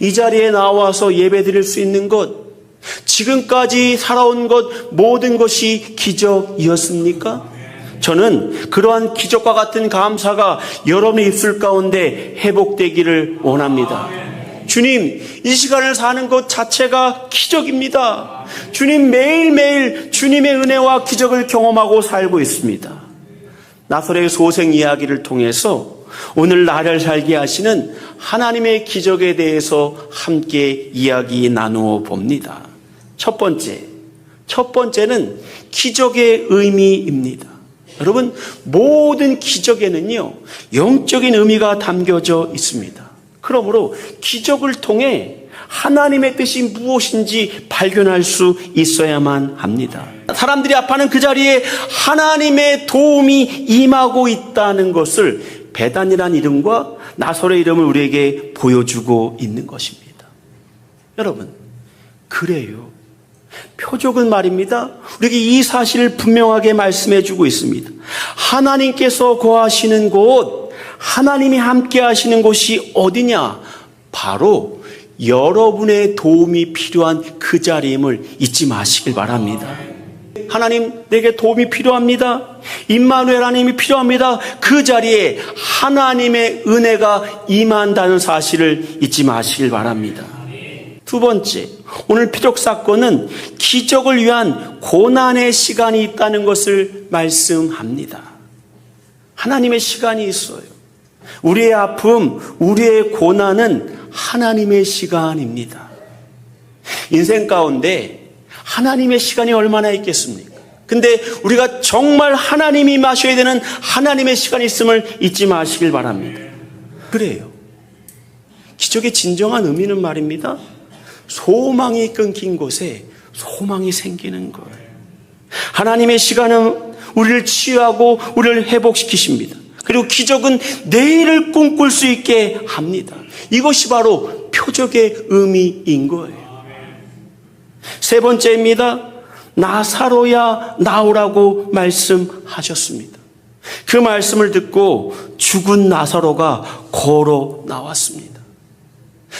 이 자리에 나와서 예배 드릴 수 있는 것, 지금까지 살아온 것, 모든 것이 기적이었습니까? 저는 그러한 기적과 같은 감사가 여러분의 입술 가운데 회복되기를 원합니다. 주님, 이 시간을 사는 것 자체가 기적입니다. 주님 매일매일 주님의 은혜와 기적을 경험하고 살고 있습니다. 나사로의 소생 이야기를 통해서 오늘 나를 살게 하시는 하나님의 기적에 대해서 함께 이야기 나누어 봅니다. 첫 번째, 첫 번째는 기적의 의미입니다. 여러분, 모든 기적에는요, 영적인 의미가 담겨져 있습니다. 그러므로 기적을 통해 하나님의 뜻이 무엇인지 발견할 수 있어야만 합니다. 사람들이 아파하는 그 자리에 하나님의 도움이 임하고 있다는 것을 배단이라는 이름과 나설의 이름을 우리에게 보여주고 있는 것입니다. 여러분, 그래요. 표적은 말입니다. 우리에게 이 사실을 분명하게 말씀해 주고 있습니다. 하나님께서 거하시는 곳, 하나님이 함께 하시는 곳이 어디냐? 바로 여러분의 도움이 필요한 그 자리임을 잊지 마시길 바랍니다. 하나님 내게 도움이 필요합니다. 임마누엘 하나님이 필요합니다. 그 자리에 하나님의 은혜가 임한다는 사실을 잊지 마시길 바랍니다. 두 번째, 오늘 피적 사건은 기적을 위한 고난의 시간이 있다는 것을 말씀합니다. 하나님의 시간이 있어요. 우리의 아픔, 우리의 고난은 하나님의 시간입니다. 인생 가운데 하나님의 시간이 얼마나 있겠습니까? 근데 우리가 정말 하나님이 마셔야 되는 하나님의 시간이 있음을 잊지 마시길 바랍니다. 그래요. 기적의 진정한 의미는 말입니다. 소망이 끊긴 곳에 소망이 생기는 거예요. 하나님의 시간은 우리를 치유하고 우리를 회복시키십니다. 그리고 기적은 내일을 꿈꿀 수 있게 합니다. 이것이 바로 표적의 의미인 거예요. 세 번째입니다. 나사로야 나오라고 말씀하셨습니다. 그 말씀을 듣고 죽은 나사로가 걸어 나왔습니다.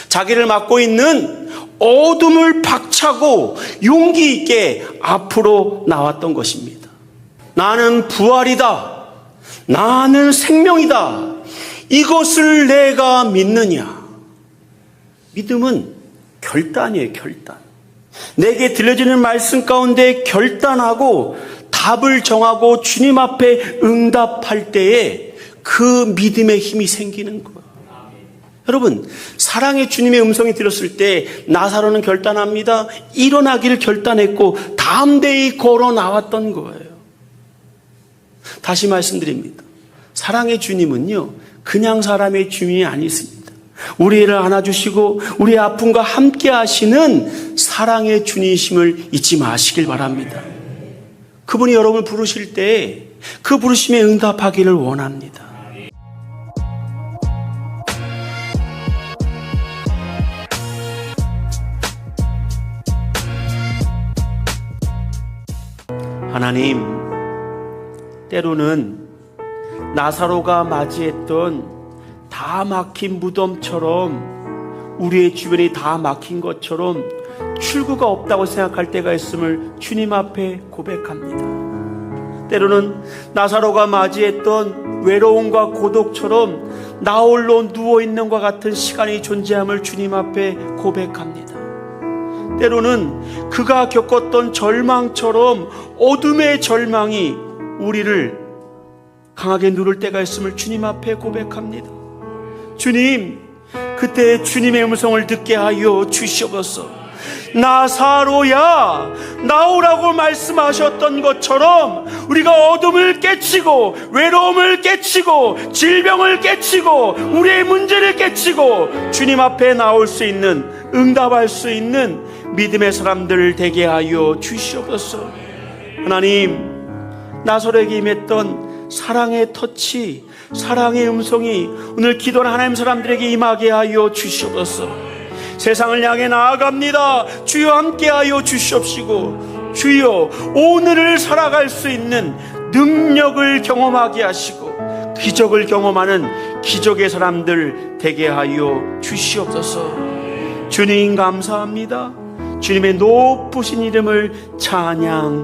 자기를 맡고 있는 어둠을 박차고 용기 있게 앞으로 나왔던 것입니다. 나는 부활이다. 나는 생명이다. 이것을 내가 믿느냐? 믿음은 결단이에요, 결단. 내게 들려지는 말씀 가운데 결단하고 답을 정하고 주님 앞에 응답할 때에 그 믿음의 힘이 생기는 거예요. 여러분, 사랑의 주님의 음성이 들었을 때 나사로는 결단합니다. 일어나기를 결단했고 데이 걸어 나왔던 거예요. 다시 말씀드립니다. 사랑의 주님은요, 그냥 사람의 주님이 아니십니다. 우리를 안아주시고 우리의 아픔과 함께 하시는 사랑의 주님이심을 잊지 마시길 바랍니다. 그분이 여러분을 부르실 때 그 부르심에 응답하기를 원합니다. 하나님, 때로는 나사로가 맞이했던 다 막힌 무덤처럼 우리의 주변이 다 막힌 것처럼 출구가 없다고 생각할 때가 있음을 주님 앞에 고백합니다. 때로는 나사로가 맞이했던 외로움과 고독처럼 나 홀로 누워있는 것 같은 시간이 존재함을 주님 앞에 고백합니다. 때로는 그가 겪었던 절망처럼 어둠의 절망이 우리를 강하게 누를 때가 있음을 주님 앞에 고백합니다. 주님, 그때 주님의 음성을 듣게 하여 주시옵소서. 나사로야 나오라고 말씀하셨던 것처럼 우리가 어둠을 깨치고 외로움을 깨치고 질병을 깨치고 우리의 문제를 깨치고 주님 앞에 나올 수 있는 응답할 수 있는 믿음의 사람들 되게 하여 주시옵소서. 하나님 나사로에게 임했던 사랑의 터치 사랑의 음성이 오늘 기도하는 하나님 사람들에게 임하게 하여 주시옵소서. 세상을 향해 나아갑니다. 주여 함께하여 주시옵시고 주여 오늘을 살아갈 수 있는 능력을 경험하게 하시고 기적을 경험하는 기적의 사람들 되게 하여 주시옵소서. 주님 감사합니다. 주님의 높으신 이름을 찬양합니다.